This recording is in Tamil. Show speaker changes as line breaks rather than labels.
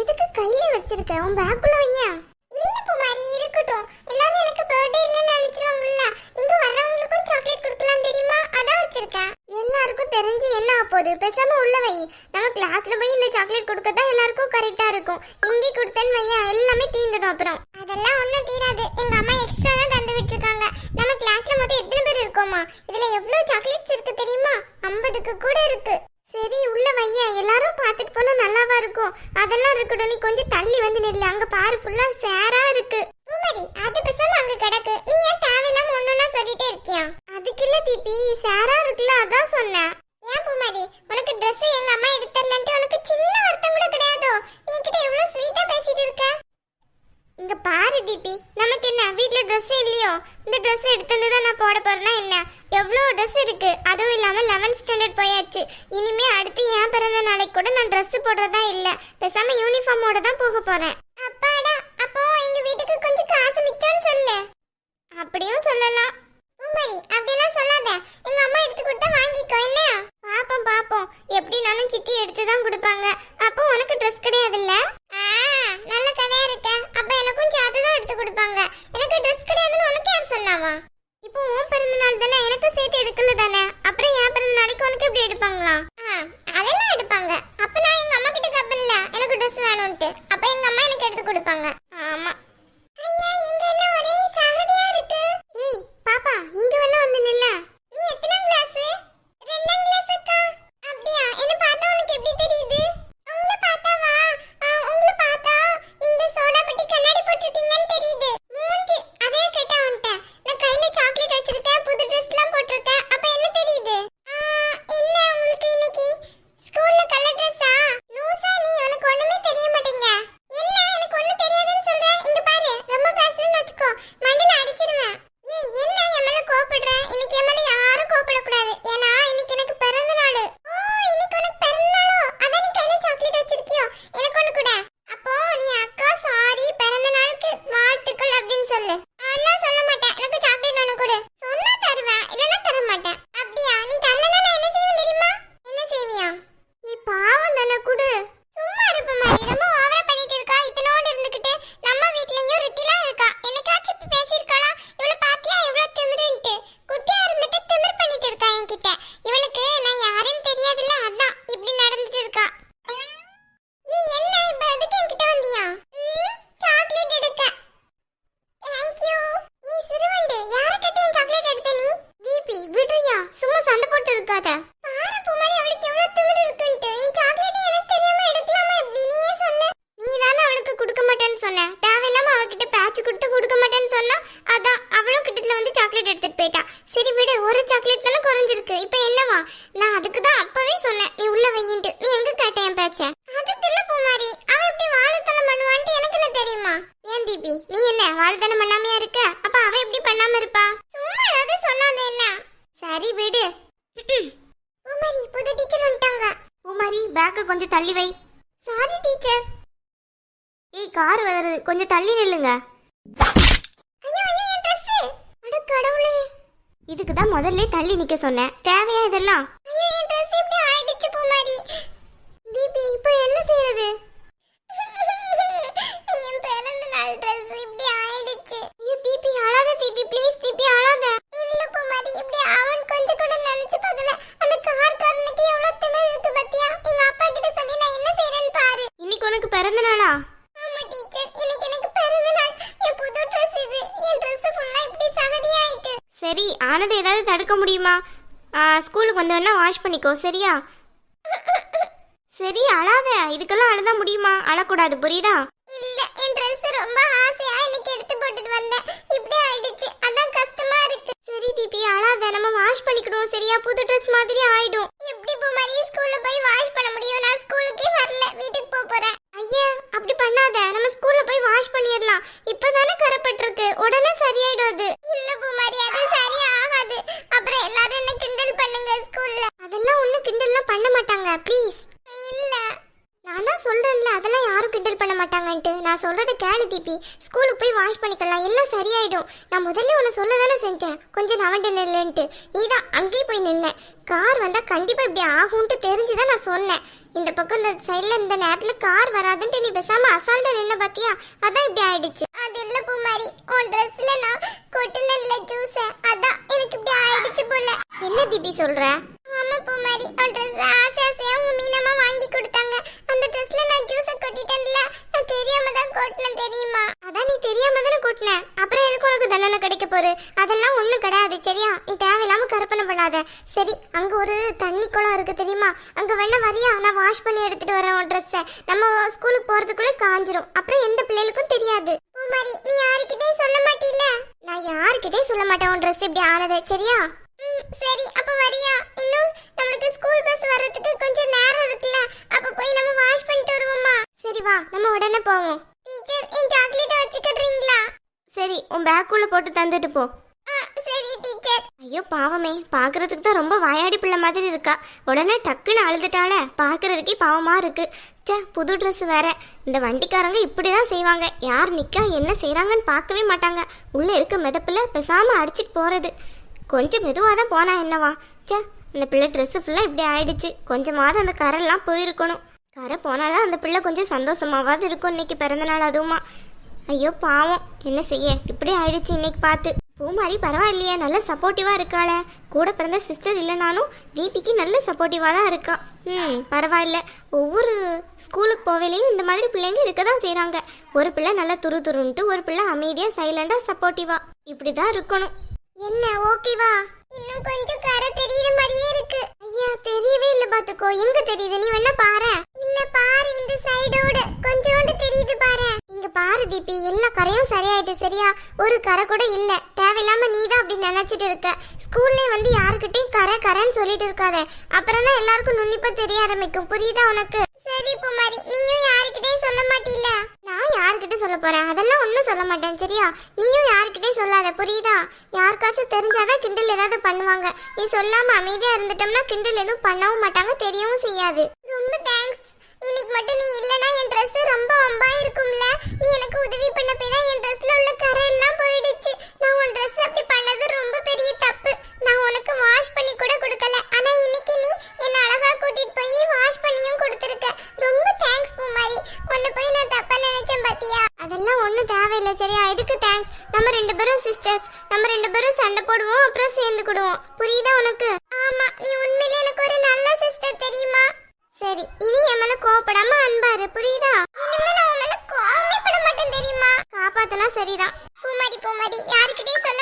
எதுக்கு கையில வச்சிருக்க? உன் பேக்குள்ள வைங்க. இல்ல குமாரி இருக்கட்டும். எல்லாரும் எனக்கு பர்த்டே இல்லன்னு நினைச்சிருவாங்கல்ல. இங்க வர்றவங்களுக்கும் சாக்லேட் கொடுக்கலாம் தெரியுமா? அதான் வச்சிருக்கேன். எல்லாருக்கும் தெரிஞ்சு என்ன ஆப்போது பேசாம உள்ள வை. நம்ம கிளாஸ்ல போய் இந்த சாக்லேட் கொடுக்க தான் எல்லாருக்கும் கரெக்டா இருக்கும். இங்கே கொடுத்தேன்னு வையா எல்லாமே தீந்துடும் அப்புறம். அதெல்லாம் ஒண்ணும் தீராது. எங்க அம்மா எக்ஸ்ட்ரா தான் தந்து விட்டுருக்காங்க. நம்ம கிளாஸ்ல மொத்தம் எத்தனை பேர் இருக்கோமா? இதுல எவ்வளவு சாக்லேட்ஸ் இருக்கு தெரியுமா? ஐம்பதுக்கு கூட இருக்கு. சரி உள்ள வைய எல்லாரும் பார்த்துட்டு போனா நல்லாவா இருக்கும். அதெல்லாம் இருக்கட்டும். நீ கொஞ்சம் தள்ளி வந்து நில்லு. அங்க பாரு ஃபுல்லா சேரா இருக்கு. பூமாரி அது பேசாம அங்க கிடக்கு. நீ ஏன் தேவையில்லாம ஒண்ணுன்னா சொல்லிட்டே இருக்கியா? அதுக்கு இல்ல தீபி சேரா இருக்குல்ல அதான் சொன்னேன். ஏன் பூமாரி உனக்கு Dress எங்க அம்மா எடுத்தரலன்ட்டு உனக்கு சின்ன வருத்தம் கூட கிடையாதோ? நீ என்கிட்ட எவ்வளவு ஸ்வீட்டா பேசிட்டு இருக்க இங்க பாரு தீபி நமக்கு வீட்ல இல்லையோ இந்த ட்ரெஸ் எடுத்து வந்து தான் நான் போட போறேன்னா என்ன? எவ்வளோ ட்ரெஸ் இருக்கு? அதுவும் இல்லாம 11th ஸ்டாண்டர்ட் போயாச்சு. இனிமே அடுத்து ஏன் பிறந்த நாளைக்கு கூட நான் ட்ரெஸ் போடுறதா இல்ல. பேசாம யூனிஃபார்மோட தான் போக போறேன். அப்பாடா அப்போ எங்க வீட்டுக்கு கொஞ்சம் காசு மிச்சம்னு சொல்லு. அப்படியும் சொல்லலாம். உமரி அப்படிலாம் சொல்லாத. எங்க அம்மா எடுத்து கொடுத்தா வாங்கிக்கோ என்ன? பாப்போம் பாப்போம். எப்படினாலும் சித்தி எடுத்து தான் கொடுப்பாங்க. அப்போ உனக்கு ட்ரெஸ் கிடையாதுல்ல? நல்ல கதையா இருக்க அப்ப எனக்கும் சேர்த்து தான் எடுத்து கொடுப்பாங்க எனக்கு ட்ரெஸ் கிடையாதுன்னு உனக்கு யார் சொன்னாமா இப்போ உன் பிறந்த நாள் தானே எனக்கு சேர்த்து எடுக்கல தானே அப்புறம் என் பிறந்த நாளைக்கு உனக்கு எப்படி எடுப்பாங்களா அதெல்லாம் எடுப்பாங்க அப்ப நான் எங்க அம்மா கிட்ட கேப்பேன்ல எனக்கு ட்ரெஸ் வேணும்ட்டு அப்ப எங்க அம்மா எனக்கு எடுத்து கொடுப்பாங்க சொன்னா அதான் அவளும் கிட்டத்துல வந்து சாக்லேட் எடுத்துட்டு போயிட்டா. சரி விடு ஒரு சாக்லேட் தானே குறைஞ்சிருக்கு. இப்போ என்னவா? நான் அதுக்கு தான் அப்பவே சொன்னேன். நீ உள்ள வையின்ட்டு. நீ எங்க கேட்ட என் பேச்ச? அது தில்ல பூமாரி. அவ இப்படி வாழைத்தனம் பண்ணுவான்ட்டு எனக்கு என்ன தெரியுமா? ஏன் தீபி? நீ என்ன வாழைத்தனம் பண்ணாமையா இருக்க? அப்ப அவ எப்படி பண்ணாம இருப்பா? சும்மா ஏதாவது சொல்லாத என்ன? சரி விடு. பூமாரி புது டீச்சர் வந்துட்டாங்க. பூமாரி பேக்கு கொஞ்சம் தள்ளி வை. சாரி டீச்சர் ஏய் கார் வருது கொஞ்சம் தள்ளி நில்லுங்க ஐயோ ஐயோ என் Dress அட கடவுளே இதுக்கு தான் முதல்ல தள்ளி நிக்க சொன்னேன். தேவையா இதெல்லாம்? தீபி இப்போ என்ன செய்யறது என் பிறந்த நாள் Dress இப்படி ஆயிடுச்சு. ஐயோ தீபி அழாத தீபி ப்ளீஸ் தீபி அழாத இல்ல பூமாரி இப்படி அவன் கொஞ்சம் கூட நினைச்சு பார்க்கல அந்த கார் காரனுக்கு எவ்வளவு திமிரு இருக்கு பாத்தியா எங்க அப்பா கிட்ட சொல்லி நான் என்ன செய்யறேன்னு பாரு இன்னைக்கு உனக்கு பிறந்த நாளா ஆமா டீச்சர் இன்னைக்கு எனக்கு பிறந்த நாள் என் புது Dress இது என் Dress ஃபுல்லா இப்படி சகதியாயிட்டு சரி ஆனது ஏதாவது தடுக்க முடியுமா? ஸ்கூலுக்கு வந்தோடனே வாஷ் பண்ணிக்கோ சரியா? சரி அழாத. இதுக்கெல்லாம் அழுதா முடியுமா? அழக்கூடாது புரியுதா? இல்ல என் Dress ரொம்ப ஆசையா இன்னைக்கு எடுத்து போட்டுட்டு வந்தேன். இப்படி ஆயிடுச்சு. அதான் கஷ்டமா இருக்கு. சரி தீபி அழாத. நம்ம வாஷ் பண்ணிக்கிடுவோம் சரியா? புது Dress மாதிரி ஆயிடும். எப்படி பூமாரி ஸ்கூல்ல போய் வாஷ் பண்ண முடியும்? நான் ஸ்கூலுக்கே வரல வீட்டுக்கு போக போறேன் ஐயா அப்படி பண்ணாத நம்ம ஸ்கூல்ல போய் வாஷ் பண்ணிடலாம் இப்பதானே கரப்பட்டிருக்கு உடனே சரியாயிடும் அது இல்ல பூமாரி அது சரியா ஆகாது அப்புறம் எல்லாரும் என்ன கிண்டல் பண்ணுங்க ஸ்கூல்ல அதெல்லாம் ஒண்ணும் கிண்டல்லாம் பண்ண மாட்டாங்க ப்ளீஸ் இல்ல நான் தான் சொல்றேன்ல அதெல்லாம் யாரும் கிண்டல் பண்ண மாட்டாங்கன்ட்டு பண்ணிட்டு நான் சொல்றத கேளு தீபி ஸ்கூலுக்கு போய் வாஷ் பண்ணிக்கலாம். எல்லாம் சரியாயிடும். நான் முதல்ல உன்னை சொல்ல தானே செஞ்சேன். கொஞ்சம் நவண்டு நில்லுன்ட்டு. நீ தான் அங்கேயும் போய் நின்ன. கார் வந்தால் கண்டிப்பாக இப்படி ஆகும்ட்டு தெரிஞ்சுதான் நான் சொன்னேன். இந்த பக்கம் இந்த சைடுல இந்த நேரத்தில் கார் வராதுன்ட்டு நீ பேசாமல் அசால்ட்டா நின்ன பார்த்தியா அதான் இப்படி ஆயிடுச்சு. அது இல்லை பூமாரி உன் ட்ரெஸ்ல நான் கொட்டுனல்ல ஜூஸ் அதான் எனக்கு இப்படி ஆயிடுச்சு போல. என்ன தீபி சொல்ற? ஆமா பூமாரி உன் ட்ரெஸ் ஆசை ஆசையா உங்க மீனம்மா வாங்கி கொடுத்தாங்க. அந்த ட்ரெஸ்ல நான் ஜூஸ கொட்டிட்டேன்ல. தெரியாம தான் கொட்டினேன் தெரியுமா? அதான் நீ தெரியாம தானே கொட்டின. அப்புறம் எதுக்கு உனக்கு தண்டனை கிடைக்க போறு அதெல்லாம் ஒண்ணும் கிடையாது சரியா? நீ தேவையில்லாம கற்பனை பண்ணாத. சரி அங்க ஒரு தண்ணி குளம் இருக்கு தெரியுமா? அங்க வேணா வரியா? நான் வாஷ் பண்ணி எடுத்துட்டு வரேன் உன் ட்ரெஸ்ஸை நம்ம ஸ்கூலுக்கு போறதுக்குள்ள காஞ்சிரும். அப்புறம் எந்த பிள்ளைகளுக்கும் தெரியாது. பூமாரி நீ யாருக்கிட்டே சொல்ல மாட்டீல நான் யாருக்கிட்டே சொல்ல மாட்டேன் உன் ட்ரெஸ் இப்படி ஆனது சரியா? சரி அப்ப வரியா இன்னும் நம்மளுக்கு ஸ்கூல் பஸ் வர்றதுக்கு கொஞ்சம் நேரம் இருக்குல்ல அப்ப போய் நம்ம வாஷ் பண்ணிட்டு வருவோமா சரி வா நம்ம உடனே போவோம் டீச்சர் என் சாக்லேட் வச்சுக்கிடுறீங்களா
பேக்குள்ள போட்டு தந்துட்டு போ.
சரி டீச்சர்.
ஐயோ பாவமே. பார்க்கறதுக்கு தான் ரொம்ப வாயாடி பிள்ளை மாதிரி இருக்கா. உடனே டக்குன்னு அழுதுட்டாளே. பார்க்கறதுக்கே பாவமா இருக்கு. ச்சே புது ட்ரெஸ் வேற. இந்த வண்டிக்காரங்க இப்படி தான் செய்வாங்க. யார் நிக்கா என்ன செய்றாங்கன்னு பார்க்கவே மாட்டாங்க. உள்ள இருக்க மிதப்புல பேசாம அடிச்சிட்டு போறது. கொஞ்சம் மெதுவாக தான் போனா என்னவா. ச்சே அந்த பிள்ளை ட்ரெஸ் ஃபுல்லாக இப்படி ஆயிடுச்சு. கொஞ்சமாவது அந்த கரெல்லாம் போயிருக்கணும். கரை போனாதான் அந்த பிள்ளை கொஞ்சம் சந்தோஷமாவது இருக்கும் இன்னைக்கு பிறந்த நாள் அதுவுமா. ஐயோ பாவம். என்ன செய்ய? இப்படி ஆயிடுச்சு இன்னைக்கு பார்த்து. பூமாரி பரவாயில்லையே. நல்ல சப்போர்ட்டிவாக இருக்காளே. கூட பிறந்த சிஸ்டர் இல்லைனாலும் தீபிக்கு நல்ல சப்போர்ட்டிவாக தான் இருக்கா. ம் பரவாயில்ல. ஒவ்வொரு ஸ்கூலுக்கு போவேலையும் இந்த மாதிரி பிள்ளைங்க இருக்க தான் செய்கிறாங்க ஒரு பிள்ளை நல்லா துரு துருன்ட்டு ஒரு பிள்ளை அமைதியாக சைலண்டாக சப்போர்ட்டிவாக இப்படி தான் இருக்கணும்.
என்ன ஓகேவா இன்னும் கொஞ்சம் கரை தெரியுற மாதிரியே இருக்கு. ஐயா தெரியவே இல்லை பார்த்துக்கோ. எங்க தெரியுது? நீ வேணா பாரு இல்ல பாரு இந்த சைடோட கொஞ்சோண்டு தெரியுது பாரு இங்க பாரு தீபி எல்லா கரையும் சரியாயிட்டு சரியா ஒரு கரை கூட இல்ல தேவையில்லாம நீ தான் அப்படி நினைச்சிட்டு இருக்க ஸ்கூல்ல வந்து யாருக்கிட்டையும் கரை கரைன்னு சொல்லிட்டு இருக்காத அப்புறம் தான் எல்லாருக்கும் நுண்ணிப்பா தெரிய ஆரம்பிக்கும். புரியுதா உனக்கு? சரி பூமாரி நீயும் யாருக்கிட்டையும் சொல்ல மாட்டீல நான் யார்கிட்ட சொல்ல போறேன். அதெல்லாம் ஒன்றும் சொல்ல மாட்டேன் சரியா? நீயும் யார்கிட்டயும் சொல்லாத புரியுதா? யாருக்காச்சும் தெரிஞ்சாதான் கிண்டல் ஏதாவது பண்ணுவாங்க. நீ சொல்லாம அமைதியா இருந்துட்டோம்னா கிண்டல் எதுவும் பண்ணவும் மாட்டாங்க தெரியவும் செய்யாது. ரொம்ப தேங்க்ஸ் இன்னைக்கு மட்டும் நீ இல்லனா என் Dress ரொம்ப வம்பா இருக்கும்ல. நீ எனக்கு உதவி பண்ண போய் தான் என் Dressல உள்ள கரை எல்லாம் போயிடுச்சு. நான் உன் Dress அப்படி பண்ணது ரொம்ப பெரிய தப்பு. நான் உனக்கு வாஷ் பண்ணி கூட கொடுக்கல. ஆனா இன்னைக்கு சரி இனி என் மேல கோவப்படாம அன்பாரு புரியுதா? இனிமே நான் உன் மேல கோவமே பட மாட்டேன் தெரியுமா? காப்பாத்தலாம் சரிதான். பூமாரி பூமாரி யாருக்கிட்டயும் சொல்ல